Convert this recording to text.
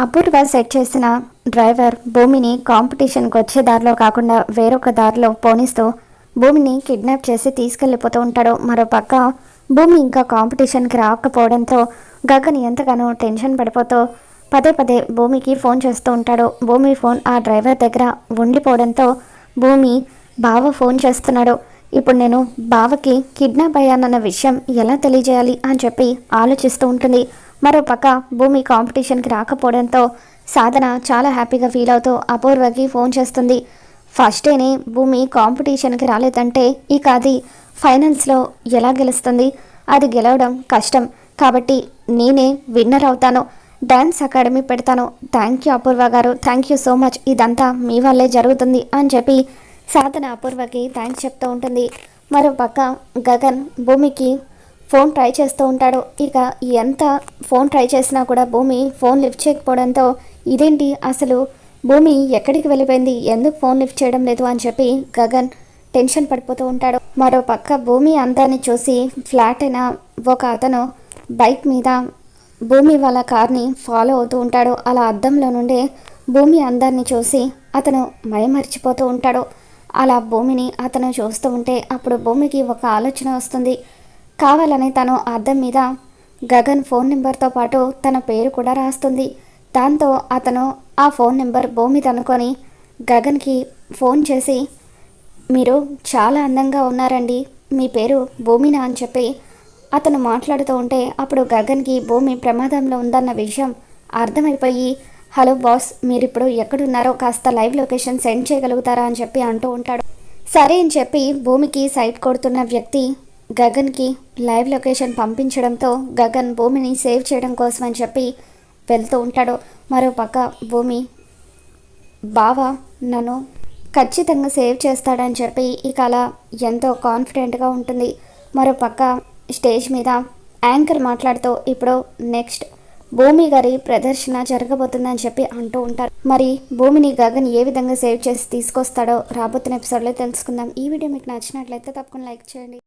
అపూర్వ set చేసిన driver భూమిని కాంపిటీషన్కి వచ్చే దారిలో కాకుండా వేరొక దారిలో పోనిస్తూ భూమిని కిడ్నాప్ చేసి తీసుకెళ్ళిపోతూ ఉంటాడు. మరో పక్క భూమి ఇంకా కాంపిటీషన్కి రాకపోవడంతో గగన్ ఎంతగానో టెన్షన్ పడిపోతూ పదే పదే భూమికి ఫోన్ చేస్తూ ఉంటాడు. భూమి ఫోన్ ఆ డ్రైవర్ దగ్గర ఉండిపోవడంతో భూమి బావ ఫోన్ చేస్తున్నాడు. ఇప్పుడు నేను బావకి కిడ్నాప్ అయ్యానన్న విషయం ఎలా తెలియజేయాలి? అని చెప్పి ఆలోచిస్తూ ఉంటుంది. మరోపక్క భూమి కాంపిటీషన్కి రాకపోవడంతో సాధన చాలా హ్యాపీగా ఫీల్ అవుతూ అపూర్వకి ఫోన్ చేస్తుంది. ఫస్ట్ డేనే భూమి కాంపిటీషన్కి రాలేదంటే ఇక అది ఫైనల్స్లో ఎలా గెలుస్తుంది? అది గెలవడం కష్టం. కాబట్టి నేనే విన్నర్ అవుతాను. డ్యాన్స్ అకాడమీ పెడతాను. థ్యాంక్ యూ అపూర్వ గారు. Thank you so much. ఇదంతా మీ వల్లే జరుగుతుంది అని చెప్పి సాధన అపూర్వకి థ్యాంక్స్ చెప్తూ ఉంటుంది. మరో పక్క గగన్ భూమికి ఫోన్ ట్రై చేస్తూ ఉంటాడు. ఇక ఎంత ఫోన్ ట్రై చేసినా కూడా భూమి ఫోన్ లిఫ్ట్ చేయకపోవడంతో ఇదేంటి అసలు? భూమి ఎక్కడికి వెళ్ళిపోయింది? ఎందుకు ఫోన్ లిఫ్ట్ చేయడం లేదు అని చెప్పి గగన్ టెన్షన్ పడిపోతూ ఉంటాడు. మరో పక్క భూమి అందాన్ని చూసి ఫ్లాట్ అయిన ఒక అతను బైక్ మీద భూమి వాళ్ళ కార్ని ఫాలో అవుతూ ఉంటాడు. అలా అద్దంలో నుండే భూమి అందాన్ని చూసి అతను మయమర్చిపోతూ ఉంటాడు. అలా భూమిని అతను చూస్తూ ఉంటే అప్పుడు భూమికి ఒక ఆలోచన వస్తుంది. కావాలని తను అద్దం మీద గగన్ ఫోన్ నెంబర్తో పాటు తన పేరు కూడా రాస్తుంది. దాంతో అతను ఆ ఫోన్ నెంబర్ భూమి అనుకొని గగన్కి ఫోన్ చేసి మీరు చాలా అందంగా ఉన్నారండి. మీ పేరు భూమినా? అని చెప్పి అతను మాట్లాడుతూ ఉంటే అప్పుడు గగన్కి భూమి ప్రమాదంలో ఉందన్న విషయం అర్థమైపోయి హలో బాస్ మీరిప్పుడు ఎక్కడున్నారో కాస్త లైవ్ లొకేషన్ సెండ్ చేయగలుగుతారా? అని చెప్పి అంటూ ఉంటాడు. సరే అని చెప్పి భూమికి సైట్ కొడుతున్న వ్యక్తి గగన్కి లైవ్ లొకేషన్ పంపించడంతో గగన్ భూమిని సేవ్ చేయడం కోసం అని చెప్పి వెళ్తూ ఉంటాడు. మరో పక్క భూమి బావ నన్ను ఖచ్చితంగా సేవ్ చేస్తాడని చెప్పి ఇక అలా ఎంతో కాన్ఫిడెంట్గా ఉంటుంది. మరో పక్క స్టేజ్ మీద యాంకర్ మాట్లాడుతూ ఇప్పుడు నెక్స్ట్ భూమి గారి ప్రదర్శన జరగబోతుందని చెప్పి అంటూ ఉంటారు. మరి భూమిని గగన్ ఏ విధంగా సేవ్ చేసి తీసుకొస్తాడో రాబోతున్న ఎపిసోడ్లో తెలుసుకుందాం. ఈ వీడియో మీకు నచ్చినట్లయితే తప్పకుండా లైక్ చేయండి.